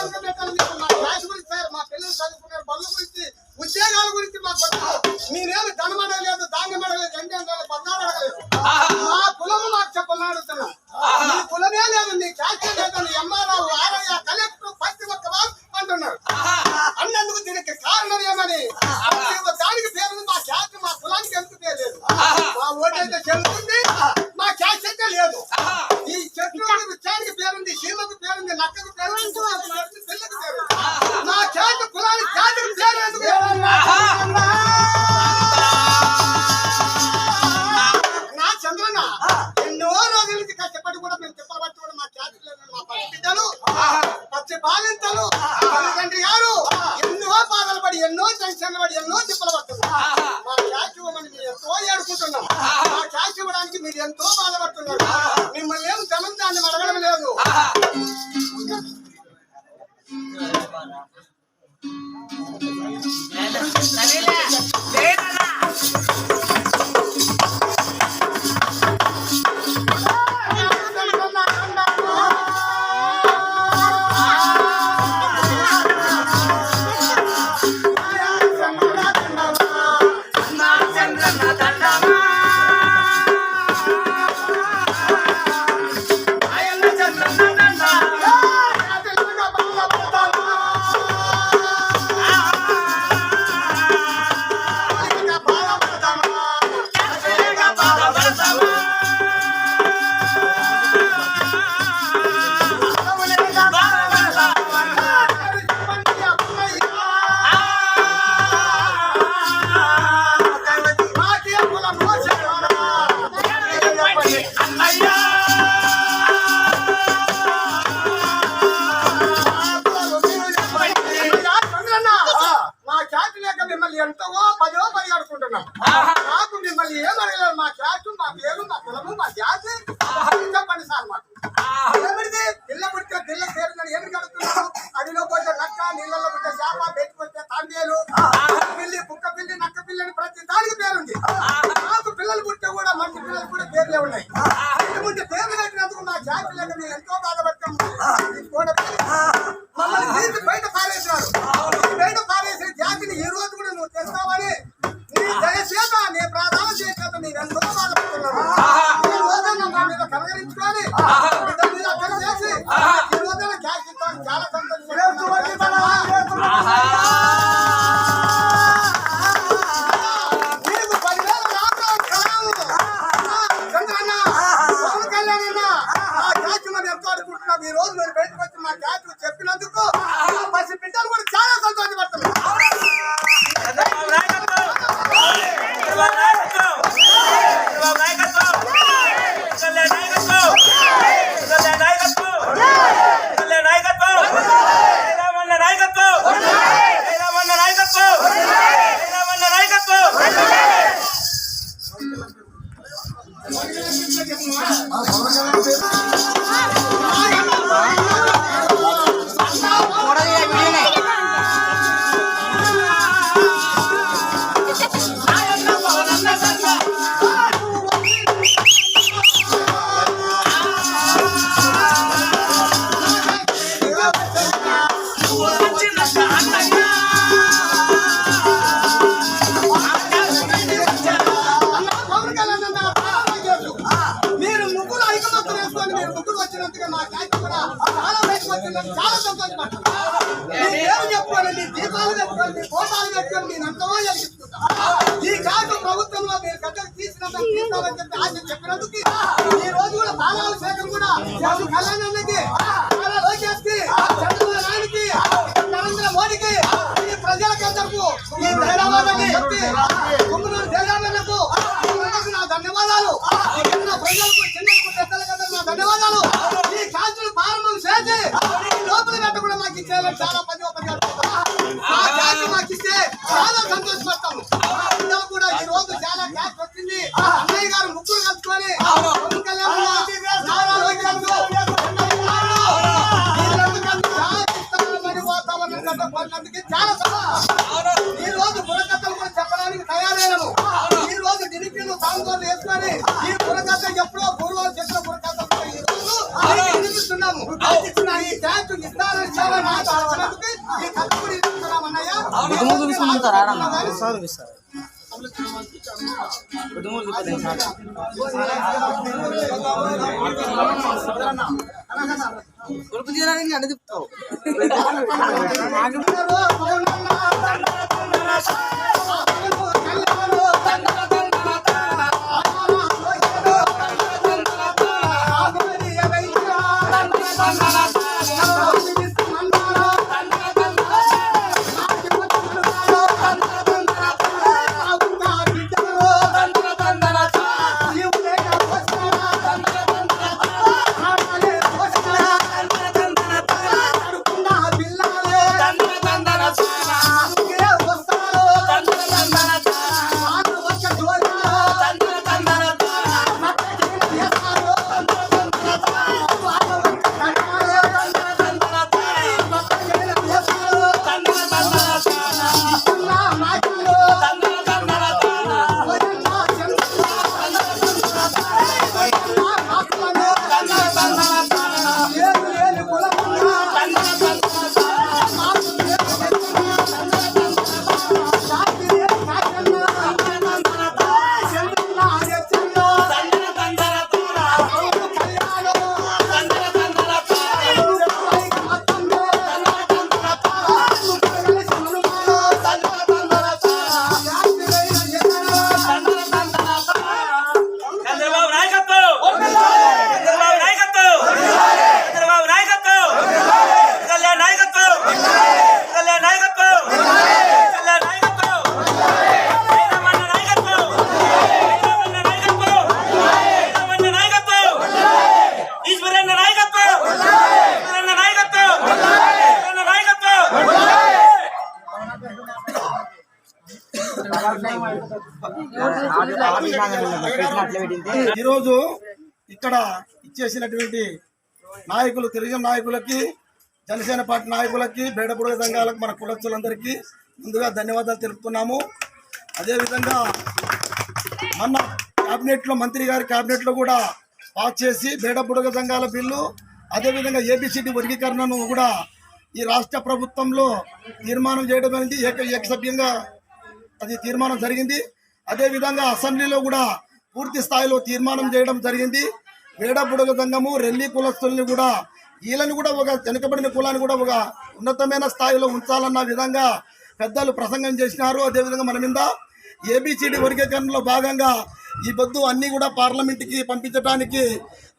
చెప్తాను మీకు మా క్లాస్ గురించి మా పిల్లలు చదువుకున్నారు బళ్ళ గురించి ఉద్యోగాల గురించి మాకు మీరేమి బాలింతలు. తల్లిదండ్రి గారు ఎన్నో బాధలు పడి ఎన్నో టెన్షన్లు పడి ఎన్నో తిప్పలు పడుతున్నారు. మా క్యాష్ ఇవ్వమని మీరు ఎంతో ఏడుకుంటున్నాం. మా క్యాష్ ఇవ్వడానికి మీరు ఎంతో బాధపడుతున్నారు. మిమ్మల్ని ఏం ధనం దాన్ని అడగడం లేదు. రోజు మీరు బయటకు వచ్చి మా క్యాచ్ చెప్పినందుకు చాలా సంతోషపడుతున్నాను మీ మీ దీపాలు పెట్టుకొని మీ ఎంతో ఈ కాదు ప్రభుత్వంలో మీరు గడ్డలు తీసినందుకు తీస్తామని చెప్పి ఆశ చెప్పినందుకు ఈ రోజు కూడా బాలాల శాఖం కూడా లోకేష్కి చంద్రబాబు నాయుడుకి నరేంద్ర మోడీకి ఈ ప్రజలకందరకు ఈ ధైర్యవాదాన్ని చెప్పి నా ధన్యవాదాలు. ఇక్కడ ప్రజలకు పెద్దలకు నా ధన్యవాదాలు ఈ కాంతులు ప్రారంభం చేసి ఈ లోపల ఇచ్చేయాలని చాలా అడుగుతున్నాం. ఆ క్యాష్ మాకు ఇస్తే చాలా సంతోషపడతాము కూడా ఈ రోజు చాలా క్యాష్ వచ్చింది. అన్నయ్య గారు ముగ్గురు కలుసుకొని పవన్ కళ్యాణ్ చాలా. ఈ రోజు బుర్రకథలు కూడా చెప్పడానికి తయారైనము ఈ రోజు డినిపీలు తాంగోలు వేసుకొని ఈ బుర్రకథ ఎప్పుడో కట్టుబడి ఇస్తున్నాం అన్నయ్య బుద్ధుమూలు చూపిస్తామంటారా బుద్ధుమూలు చూపిస్తాను కొడుకు తీయడానికి అన్ని తిప్పుతావు చేసినటువంటి నాయకులు తెలుగు నాయకులకి జనసేన పార్టీ నాయకులకి బేడపుడుగ సంఘాలకు మన కులస్తులందరికీ ముందుగా ధన్యవాదాలు తెలుపుతున్నాము. అదేవిధంగా మొన్న క్యాబినెట్లో మంత్రి గారి క్యాబినెట్లో కూడా పాస్ చేసి బేడపుడుగ సంఘాల బిల్లు అదేవిధంగా ఏబిసిడి వర్గీకరణను కూడా ఈ రాష్ట్ర ప్రభుత్వంలో తీర్మానం చేయడం అనేది ఏక ఏకసభ్యంగా అది తీర్మానం జరిగింది. అదేవిధంగా అసెంబ్లీలో కూడా పూర్తి స్థాయిలో తీర్మానం చేయడం జరిగింది. వేడబుడగ సంఘము రెల్లి కులస్తుల్ని కూడా వీళ్ళని కూడా ఒక వెనుకబడిన కులాన్ని కూడా ఒక ఉన్నతమైన స్థాయిలో ఉంచాలన్న విధంగా పెద్దలు ప్రసంగం చేసినారు. అదేవిధంగా మన మీద ఏబిసిడి వర్గీకరణలో భాగంగా ఈ బొద్దు అన్నీ కూడా పార్లమెంట్కి పంపించడానికి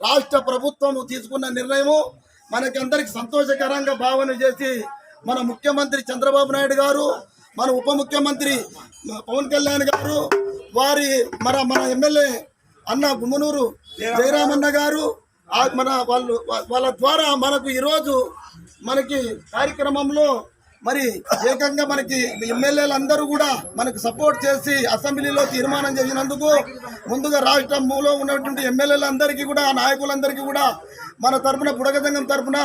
రాష్ట్ర ప్రభుత్వం తీసుకున్న నిర్ణయము మనకందరికి సంతోషకరంగా భావన చేసి మన ముఖ్యమంత్రి చంద్రబాబు నాయుడు గారు మన ఉప ముఖ్యమంత్రి పవన్ కళ్యాణ్ గారు వారి మన మన ఎమ్మెల్యే అన్న గుమ్మనూరు జయరామన్న గారు మన వాళ్ళు వాళ్ళ ద్వారా మనకు ఈరోజు మనకి కార్యక్రమంలో మరి ఏకంగా మనకి ఎమ్మెల్యేలు అందరూ కూడా మనకు సపోర్ట్ చేసి అసెంబ్లీలో తీర్మానం చేసినందుకు ముందుగా రాష్ట్రంలో ఉన్నటువంటి ఎమ్మెల్యేలందరికీ కూడా నాయకులందరికీ కూడా మన తరపున బుడగదంగం తరపున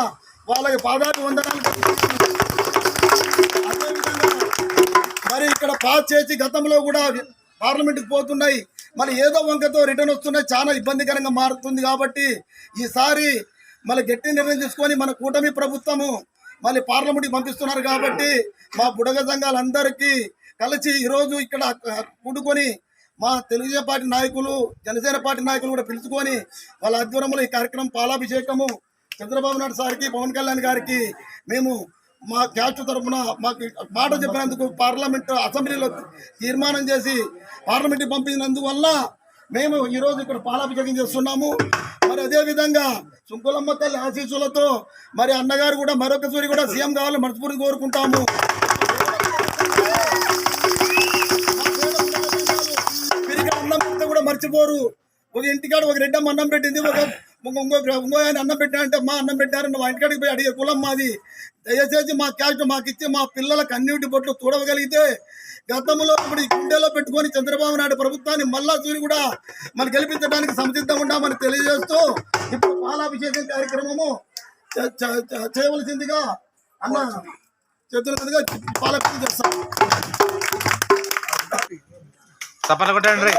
వాళ్ళకి పాదాలు వందనాలు అదేవిధంగా మరి ఇక్కడ పాస్ చేసి గతంలో కూడా పార్లమెంట్కి పోతున్నాయి. మళ్ళీ ఏదో వంకతో రిటర్న్ వస్తున్నాయి చాలా ఇబ్బందికరంగా మారుతుంది కాబట్టి ఈసారి మళ్ళీ గట్టి నిర్ణయం తీసుకొని మన కూటమి ప్రభుత్వము మళ్ళీ పార్లమెంట్కి పంపిస్తున్నారు కాబట్టి మా బుడగ సంఘాలందరికీ కలిసి ఈరోజు ఇక్కడ కూడుకొని మా తెలుగుదేశం పార్టీ నాయకులు జనసేన పార్టీ నాయకులు కూడా పిలుచుకొని వాళ్ళ ఆధ్వర్యంలో ఈ కార్యక్రమం పాలాభిషేకము. చంద్రబాబు నాయుడు సార్కి పవన్ కళ్యాణ్ గారికి మేము మా క్యాస్ట్ తరఫున మాకు మాట చెప్పినందుకు పార్లమెంట్ అసెంబ్లీలో తీర్మానం చేసి పార్లమెంట్కి పంపించినందువల్ల మేము ఈరోజు ఇక్కడ పాలాభిషేకం చేస్తున్నాము. మరి అదేవిధంగా సుంకులమ్మ తల్లి ఆశీస్సులతో మరి అన్నగారు కూడా మరొకసారి కూడా సీఎం కావాలని మనస్ఫూర్తి కోరుకుంటాము. అన్నం కూడా మర్చిపోరు. ఒక ఇంటికాడ ఒక రెడ్డమ్మ అన్నం పెట్టింది ఒక ఇంకో ఇంకో ఆయన అన్నం పెట్టారంటే మా అన్నం పెట్టారని మా ఇంటికాడికి పోయి అడిగే కులం మాది. దయచేసి మా క్యాస్ట్ మాకు ఇచ్చి మా పిల్లలకు అన్నింటి బొట్లు చూడగలిగితే గతంలో ఇప్పుడు ఈ గుండెలో పెట్టుకొని చంద్రబాబు నాయుడు ప్రభుత్వాన్ని మళ్ళా చూని కూడా మనం గెలిపించడానికి సంసిద్ధంగా ఉన్నామని తెలియజేస్తూ ఇప్పుడు పాలాభిషేకం కార్యక్రమము చేయవలసిందిగా అన్న చేతుల మీదుగా చేస్తాం తప్పన కొట్టండి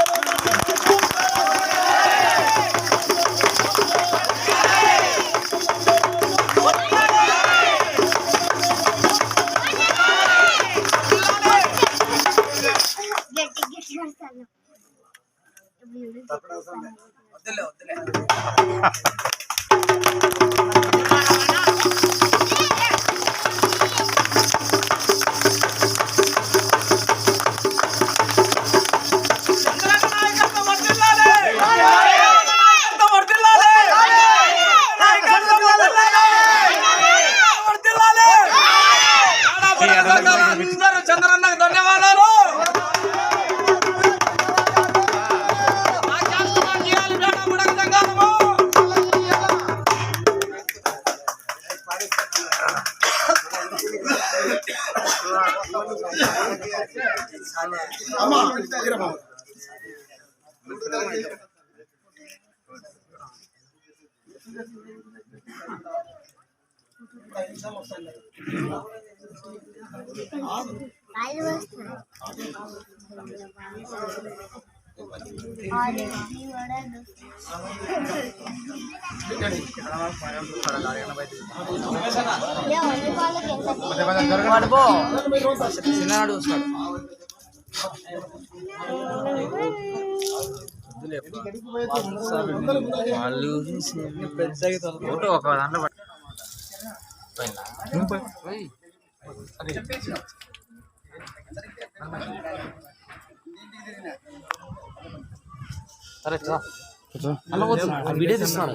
వద్దులే వద్దులే చిన్ననాడు చూస్తాడు వాళ్ళు ఫోటో ఒక దాంట్లో పట్టు. సరే రా. అలా పోతుంది. ఆ వీడియో తీస్తున్నాడు.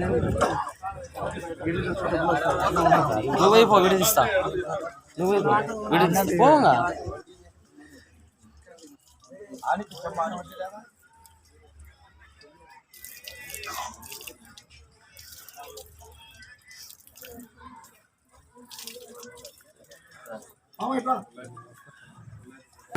చూడలేదు చూడలేదు చూడలేదు నువ్వు అయిపో వీడియో తీస్తా నువ్వు అయిపో వీడియో తీస్తా పోగా అమ్మా,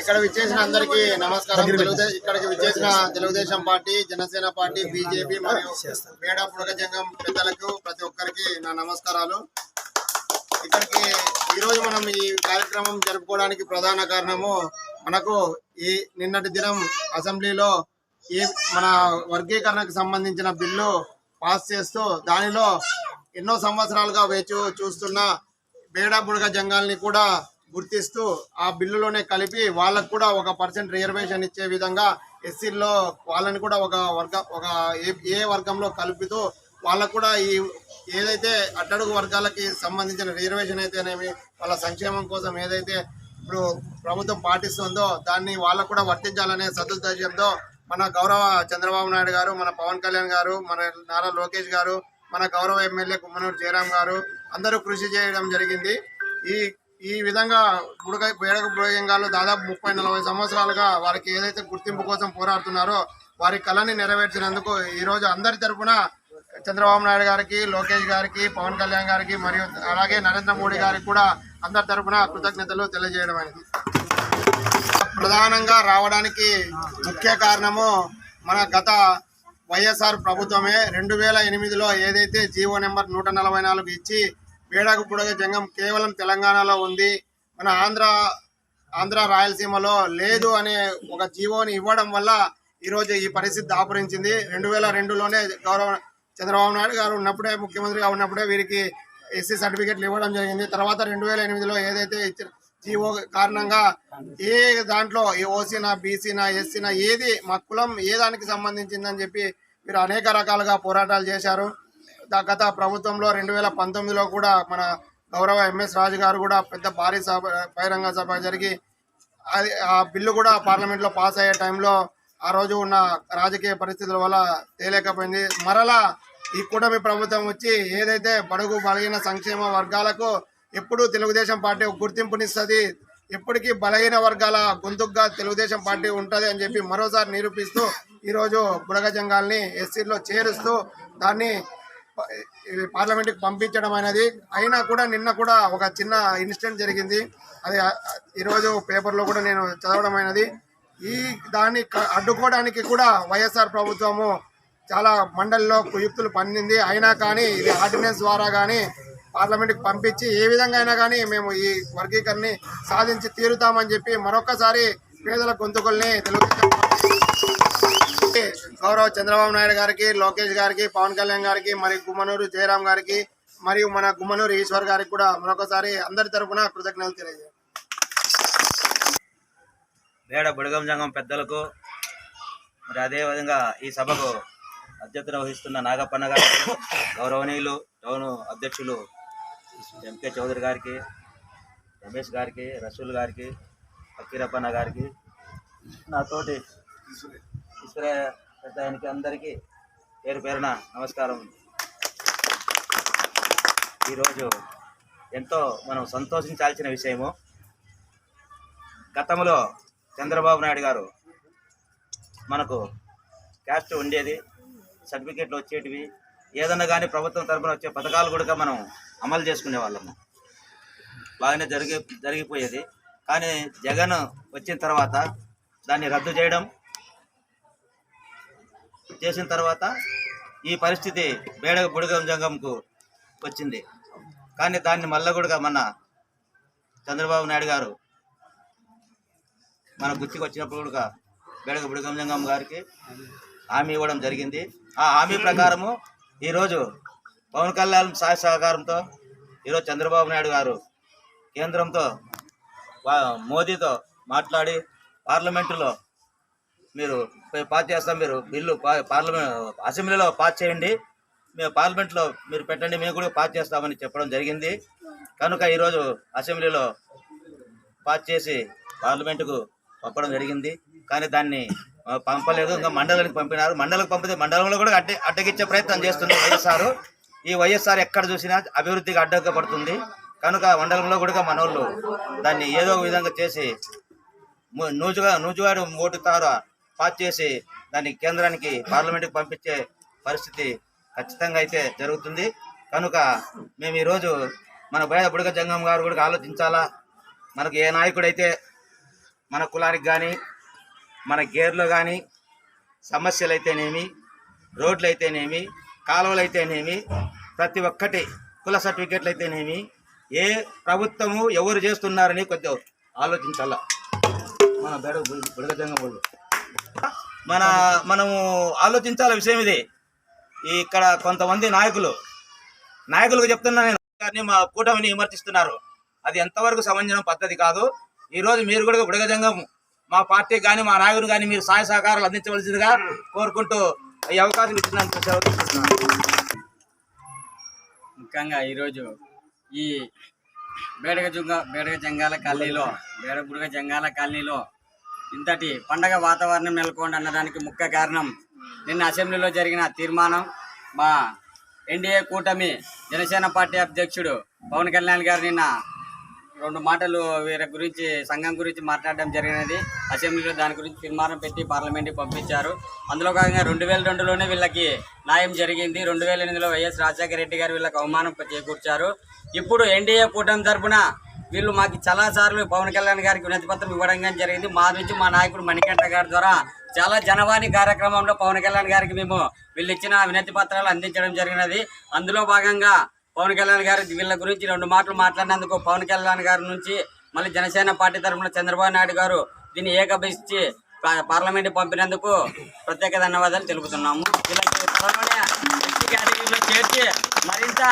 ఇక్కడ విచ్చేసిన అందరికీ నమస్కారం. తెలుగుదేశం ఇక్కడికి విచ్చేసిన Telugu Desam party Jana Sena party BJP మరియు పేడ పుడక జంగం పెద్దలకు ప్రతి ఒక్కరికి నా నమస్కారాలు. ఇక్కడికి ఈరోజు మనం ఈ కార్యక్రమం జరుపుకోవడానికి ప్రధాన కారణము మనకు ఈ నిన్నటి దినం అసెంబ్లీలో ఈ మన వర్గీకరణకు సంబంధించిన బిల్లు పాస్ చేస్తూ దానిలో ఎన్నో సంవత్సరాలుగా వేచి చూస్తున్న బేడా బుడగ జంగాల్ని కూడా గుర్తిస్తూ ఆ బిల్లులోనే కలిపి వాళ్ళకు కూడా ఒక పర్సెంట్ రిజర్వేషన్ ఇచ్చే విధంగా ఎస్సీల్లో వాళ్ళని కూడా ఒక వర్గ ఒక ఏ వర్గంలో కలుపుతూ వాళ్ళకు కూడా ఈ ఏదైతే అట్టడుగు వర్గాలకి సంబంధించిన రిజర్వేషన్ అయితేనేమి వాళ్ళ సంక్షేమం కోసం ఏదైతే ఇప్పుడు ప్రభుత్వం పాటిస్తుందో దాన్ని వాళ్ళకు కూడా వర్తించాలనే సదుద్దేశంతో మన గౌరవ చంద్రబాబు నాయుడు గారు మన పవన్ కళ్యాణ్ గారు మన నారా లోకేష్ గారు మన గౌరవ ఎమ్మెల్యే కుమ్మనూరు జయరాం గారు అందరూ కృషి చేయడం జరిగింది. ఈ ఈ విధంగా బుడగ బేడగ బుడగంగాలు దాదాపు ముప్పై నలభై సంవత్సరాలుగా వారికి ఏదైతే గుర్తింపు కోసం పోరాడుతున్నారో వారి కళని నెరవేర్చినందుకు ఈ రోజు అందరి తరపున చంద్రబాబు నాయుడు గారికి లోకేష్ గారికి పవన్ కళ్యాణ్ గారికి మరియు అలాగే నరేంద్ర మోడీ గారికి కూడా అందరి తరపున కృతజ్ఞతలు తెలియజేయడం అనేది. ప్రధానంగా రావడానికి ముఖ్య కారణము మన గత వైఎస్ఆర్ ప్రభుత్వమే. రెండు వేల ఎనిమిదిలో ఏదైతే జీవో నెంబర్ నూట నలభై నాలుగు ఇచ్చి వేడకు బుడగ జంగం కేవలం తెలంగాణలో ఉంది. మన ఆంధ్ర ఆంధ్ర రాయలసీమలో లేదు అనే ఒక జీవోని ఇవ్వడం వల్ల ఈరోజు ఈ పరిస్థితి దాపురించింది. రెండు వేల రెండులోనే గౌరవ చంద్రబాబు నాయుడు గారు ఉన్నప్పుడే ముఖ్యమంత్రిగా ఉన్నప్పుడే వీరికి ఎస్సీ సర్టిఫికెట్లు ఇవ్వడం జరిగింది. తర్వాత రెండు వేల ఎనిమిదిలో ఏదైతే ఇచ్చిన జీవో కారణంగా ఏ దాంట్లో ఏ ఓసీనా బీసీనా ఎస్సీనా ఏది మా కులం ఏ దానికి సంబంధించిందని చెప్పి మీరు అనేక రకాలుగా పోరాటాలు చేశారు. గత ప్రభుత్వంలో రెండు వేల పంతొమ్మిదిలో కూడా మన గౌరవ ఎంఎస్ రాజు గారు కూడా పెద్ద భారీ సభ బహిరంగ సభ జరిగి అది ఆ బిల్లు కూడా పార్లమెంట్లో పాస్ అయ్యే టైంలో ఆ రోజు ఉన్న రాజకీయ పరిస్థితుల వల్ల తేలేకపోయింది. మరలా ఈ కూటమి ప్రభుత్వం వచ్చి ఏదైతే బడుగు బలహీన సంక్షేమ వర్గాలకు ఎప్పుడూ తెలుగుదేశం పార్టీ గుర్తింపునిస్తుంది ఎప్పటికీ బలహీన వర్గాల గొంతుగ్గా తెలుగుదేశం పార్టీ ఉంటుంది అని చెప్పి మరోసారి నిరూపిస్తూ ఈరోజు బుడగ జంగాల్ని ఎస్సీలో చేరుస్తూ దాన్ని పార్లమెంట్కి పంపించడం అనేది. అయినా కూడా నిన్న కూడా ఒక చిన్న ఇన్సిడెంట్ జరిగింది. అది ఈరోజు పేపర్లో కూడా నేను చదవడం అయినది. ఈ దాన్ని అడ్డుకోవడానికి కూడా వైఎస్ఆర్ ప్రభుత్వము చాలా మండలిలో కుయుక్తులు పన్నింది. అయినా కానీ ఇది ఆర్డినెన్స్ ద్వారా కానీ పార్లమెంట్కి పంపించి ఏ విధంగా అయినా కానీ మేము ఈ వర్గీకరణని సాధించి తీరుతామని చెప్పి మరొకసారి పేదల గొంతుకుల్ని తెలుగుదేశం పార్టీ గౌరవ చంద్రబాబు నాయుడు గారికి లోకేష్ గారికి పవన్ కళ్యాణ్ గారికి మరి గుమ్మనూరు జయరాం గారికి మరియు మన గుమ్మనూరు ఈశ్వర్ గారికి కూడా మరొకసారి అందరి తరపున కృతజ్ఞతలు తెలియజేయాలి వేడ బుడగం సంఘం పెద్దలకు మరి అదేవిధంగా ఈ సభకు అధ్యక్షత వహిస్తున్న నాగప్పన్న గారికి గౌరవనీయులు టౌన్ అధ్యక్షులు ఎంకే చౌదరి గారికి రమేష్ గారికి రసూల్ గారికి ఫకీరప్పన్న గారికి నాతోటి ఈశ్వర అందరికీ పేరు పేరున నమస్కారం. ఈరోజు ఎంతో మనం సంతోషించాల్సిన విషయము. గతంలో చంద్రబాబు నాయుడు గారు మనకు క్యాస్ట్ ఉండేది సర్టిఫికేట్లు వచ్చేటివి ఏదన్నా కానీ ప్రభుత్వం తరపున వచ్చే పథకాలు కూడా మనం అమలు చేసుకునే వాళ్ళము. బాగానే జరిగి జరిగిపోయేది. కానీ జగన్ వచ్చిన తర్వాత దాన్ని రద్దు చేయడం చేసిన తర్వాత ఈ పరిస్థితి బేడగ బుడగం జంగంకు వచ్చింది. కానీ దాన్ని మళ్ళా కూడా మన చంద్రబాబు నాయుడు గారు మన గుర్తికి వచ్చినప్పుడు కూడా బేడగ బుడగంజంగం గారికి హామీ ఇవ్వడం జరిగింది. ఆ హామీ ప్రకారము ఈరోజు పవన్ కళ్యాణ్ సహాయ సహకారంతో ఈరోజు చంద్రబాబు నాయుడు గారు కేంద్రంతో వా- మోదీతో మాట్లాడి పార్లమెంటులో మీరు పాస్ చేస్తాం మీరు బిల్లు పా- పార్లమెంట్ అసెంబ్లీలో పాస్ చేయండి. మేము పార్లమెంట్లో మీరు పెట్టండి మేము కూడా పాస్ చేస్తామని చెప్పడం జరిగింది. కనుక ఈరోజు అసెంబ్లీలో పాస్ చేసి పార్లమెంటుకు పంపడం జరిగింది. కానీ దాన్ని పంపలేదు. ఇంకా మండలానికి పంపినారు. మండలకు పంపితే మండలంలో కూడా అడ్డ అడ్డగించే ప్రయత్నం చేస్తుంది వైఎస్ఆర్. ఈ వైఎస్ఆర్ ఎక్కడ చూసినా అభివృద్ధికి అడ్డగపడుతుంది కనుక మండలంలో కూడా మనోళ్ళు దాన్ని ఏదో ఒక విధంగా చేసి నూజుగా నూజుగా ఓటు తారా పాస్ చేసి దాన్ని కేంద్రానికి పార్లమెంట్కి పంపించే పరిస్థితి ఖచ్చితంగా అయితే జరుగుతుంది. కనుక మేము ఈరోజు మన బయట బుడగ జంగం గారు కూడా ఆలోచించాలా? మనకు ఏ నాయకుడైతే మన కులానికి కానీ మన గేర్లో కానీ సమస్యలు అయితేనేమి రోడ్లు అయితేనేమి కాలువలు అయితేనేమి ప్రతి ఒక్కటి కుల సర్టిఫికెట్లు అయితేనేమి ఏ ప్రభుత్వము ఎవరు చేస్తున్నారని కొద్దిగా ఆలోచించాల? మన బెడ బుడగజంగ వాళ్ళు. మన మనము ఆలోచించాల విషయం ఇది. ఇక్కడ కొంతమంది నాయకులు నాయకులకు చెప్తున్నా నేను గారిని మా కూటమిని విమర్శిస్తున్నారు. అది ఎంతవరకు సమంజనం పద్ధతి కాదు. ఈ రోజు మీరు కూడా బుడగజంగం మా పార్టీ కానీ మా నాయకుడు కానీ మీరు సహాయ సహకారాలు అందించవలసిందిగా కోరుకుంటూ ఈ అవకాశం ఇచ్చినందుకు సెలవు తీసుకుంటున్నాను. ముఖ్యంగా ఈరోజు ఈ బేడగ జుంగ బేడగ జంగాల కాలనీలో బేడబుడగ జంగాల కాలనీలో ఇంతటి పండగ వాతావరణం నెలకొండి అన్నదానికి ముఖ్య కారణం నిన్న అసెంబ్లీలో జరిగిన తీర్మానం. మా ఎన్డీఏ కూటమి జనసేన పార్టీ అధ్యక్షుడు పవన్ కళ్యాణ్ గారు నిన్న రెండు మాటలు వీరి గురించి సంఘం గురించి మాట్లాడడం జరిగినది. అసెంబ్లీలో దాని గురించి తీర్మానం పెట్టి పార్లమెంట్కి పంపించారు. అందులో భాగంగా రెండు వేల రెండులోనే వీళ్ళకి న్యాయం జరిగింది. రెండు వేల ఎనిమిదిలో వైఎస్ రాజశేఖర రెడ్డి గారు వీళ్ళకి అవమానం చేకూర్చారు. ఇప్పుడు ఎన్డీఏ కూటమి తరపున వీళ్ళు మాకు చాలా సార్లు పవన్ కళ్యాణ్ గారికి వినతిపత్రం ఇవ్వడం జరిగింది. మా నుంచి మా నాయకుడు మణికంఠ గారి ద్వారా చాలా జనవాణి కార్యక్రమంలో పవన్ కళ్యాణ్ గారికి మేము వీళ్ళు ఇచ్చిన వినతి పత్రాలు అందించడం జరిగినది. అందులో భాగంగా పవన్ కళ్యాణ్ గారు వీళ్ళ గురించి రెండు మాటలు మాట్లాడినందుకు పవన్ కళ్యాణ్ గారి నుంచి మళ్ళీ జనసేన పార్టీ తరఫున చంద్రబాబు నాయుడు గారు దీన్ని ఏకభిస్తి పార్లమెంట్ పంపినందుకు ప్రత్యేక ధన్యవాదాలు తెలుపుతున్నాము. ఇలా త్వరలోనే కేటగిరీలో చేర్చి మరింత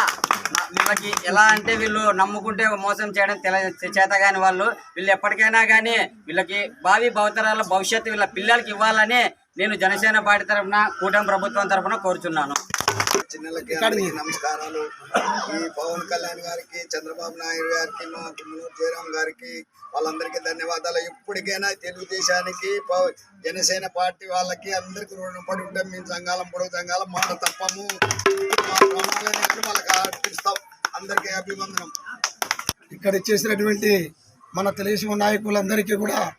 వీళ్ళకి ఎలా అంటే వీళ్ళు నమ్ముకుంటే మోసం చేయడం తెల చేతగాని వాళ్ళు. వీళ్ళు ఎప్పటికైనా కానీ వీళ్ళకి భావి భవతరాల భవిష్యత్తు వీళ్ళ పిల్లలకి ఇవ్వాలని నేను జనసేన పార్టీ తరఫున కూటమి ప్రభుత్వం తరఫున కోరుచున్నాను. చిన్నలకి అందరికీ నమస్కారాలు. ఈ పవన్ కళ్యాణ్ గారికి చంద్రబాబు నాయుడు గారికి మా కుమ్మనూరు జయరాం గారికి వాళ్ళందరికీ ధన్యవాదాలు. ఇప్పటికైనా తెలుగుదేశానికి పవ- జనసేన పార్టీ వాళ్ళకి అందరికీ రుణపడి ఉంటాం మేము సంఘాలం పొడవు సంఘాలం మాట తప్పము. మా ప్రమాణాలను వాళ్ళకి అర్పిస్తాం. అందరికీ అభివందనం. ఇక్కడ ఇచ్చేసినటువంటి మన తెలుగుదేశం నాయకులందరికీ కూడా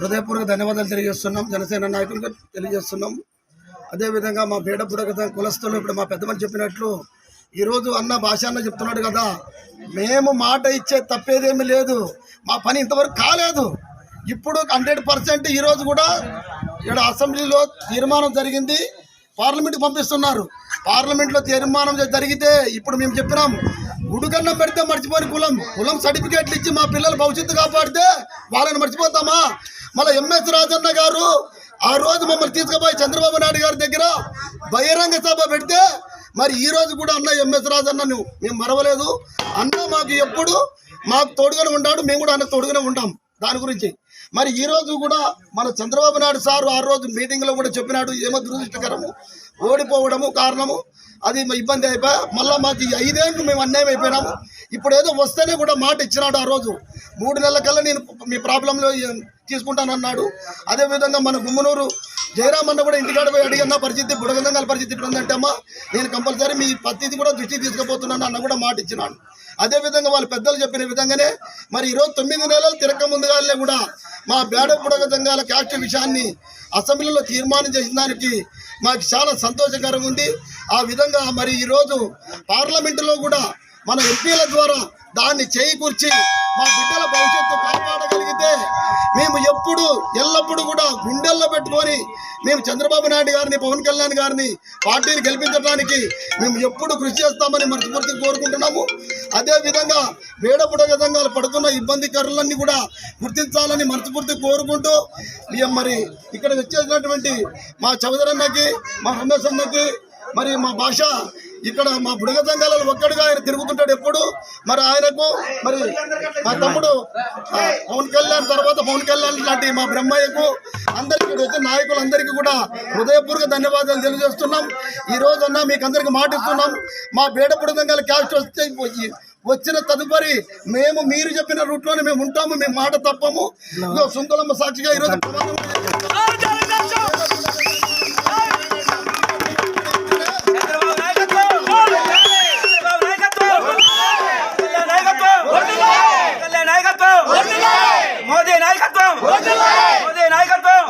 హృదయపూర్వక ధన్యవాదాలు తెలియజేస్తున్నాం. జనసేన నాయకులకు తెలియజేస్తున్నాం. అదేవిధంగా మా బీడపుడ కులస్తులు ఇప్పుడు మా పెద్దమని చెప్పినట్లు ఈరోజు అన్న భాష అన్న చెప్తున్నాడు కదా మేము మాట ఇచ్చే తప్పేదేమీ లేదు మా పని ఇంతవరకు కాలేదు. ఇప్పుడు హండ్రెడ్ పర్సెంట్ ఈరోజు కూడా ఇక్కడ అసెంబ్లీలో తీర్మానం జరిగింది పార్లమెంట్కి పంపిస్తున్నారు. పార్లమెంట్లో తీర్మానం జరిగితే ఇప్పుడు మేము చెప్పినాం ఉడుకన్నం పెడితే మర్చిపోని కులం కులం సర్టిఫికేట్లు ఇచ్చి మా పిల్లల భవిష్యత్తు కాపాడితే వాళ్ళని మర్చిపోతామా? మళ్ళీ ఎంఎస్ రాజన్న గారు ఆ రోజు మమ్మల్ని తీసుకుపోయి చంద్రబాబు నాయుడు గారి దగ్గర బహిరంగ సభ పెడితే మరి ఈ రోజు కూడా అన్న ఎంఎస్ రాజన్నను మేము మరవలేదు. అన్న మాకు ఎప్పుడు మాకు తోడుగానే ఉంటాడు మేము కూడా అన్న తోడుగానే ఉంటాం దాని గురించి. మరి ఈ రోజు కూడా మన చంద్రబాబు నాయుడు సార్ ఆ రోజు మీటింగ్లో కూడా చెప్పినాడు ఏమో దురదృష్టకరము ఓడిపోవడము కారణము అది మా ఇబ్బంది అయిపోయా మళ్ళీ మాకు ఐదేళ్ళు మేము అన్యాయం అయిపోయినాము. ఇప్పుడు ఏదో వస్తేనే కూడా మాట ఇచ్చినాడు ఆ రోజు. మూడు నెలల కల్లా నేను మీ ప్రాబ్లంలో తీసుకుంటానన్నాడు. అదేవిధంగా మన గుమ్మనూరు జయరామ్ అన్న కూడా ఇంటికాడ పోయి అడిగిన పరిస్థితి బుడగంగా పరిస్థితి ఇప్పుడు ఉందంటే అమ్మా నేను కంపల్సరీ మీ పత్తిది కూడా దృష్టి తీసుకుపోతున్నాను అన్న కూడా మాట ఇచ్చినాను అదేవిధంగా వాళ్ళ పెద్దలు చెప్పిన విధంగానే మరి ఈరోజు తొమ్మిది నెలలు తిరక ముందుగానే కూడా మా బేడ బుడగ క్యాస్ట్ విషయాన్ని అసెంబ్లీలో తీర్మానం చేసిన దానికి మాకు చాలా సంతోషకరంగా ఉంది. ఆ విధంగా మరి ఈరోజు పార్లమెంటులో కూడా మన ఎంపీల ద్వారా దాన్ని చేకూర్చి మా బిడ్డల భవిష్యత్తు కాపాడగలిగితే మేము ఎప్పుడు ఎల్లప్పుడూ కూడా గుండెల్లో పెట్టుకొని మేము చంద్రబాబు నాయుడు గారిని పవన్ కళ్యాణ్ గారిని పార్టీని గెలిపించడానికి మేము ఎప్పుడు కృషి చేస్తామని మనస్ఫూర్తిగా కోరుకుంటున్నాము. అదేవిధంగా వేడపుడ విధంగా పడుతున్న ఇబ్బందికరులన్నీ కూడా గుర్తించాలని మనస్ఫూర్తి కోరుకుంటూ మరి ఇక్కడ వచ్చేసినటువంటి మా చౌదరన్నకి మా రమేష్ అన్నకి మరి మా భాష ఇక్కడ మా బుడగ సంఘాలలో ఒక్కడుగా ఆయన తిరుగుతుంటాడు ఎప్పుడు? మరి ఆయనకు మరి మా తమ్ముడు పవన్ కళ్యాణ్ తర్వాత పవన్ కళ్యాణ్ లాంటి మా బ్రహ్మయ్యకు అందరికీ ఇక్కడ వచ్చిన నాయకులందరికీ కూడా హృదయపూర్వక ధన్యవాదాలు తెలియజేస్తున్నాం. ఈ రోజు అన్న మీకు అందరికి మాటిస్తున్నాం. మా బేడపుడ సంఘాల క్యాస్ట్ వస్తే వచ్చిన తదుపరి మేము మీరు చెప్పిన రూట్లోనే మేము ఉంటాము మేము మాట తప్పము. ఇదిగో సాక్షిగా ఈరోజు నాయకత్వం! మోదీ నాయకత్వం!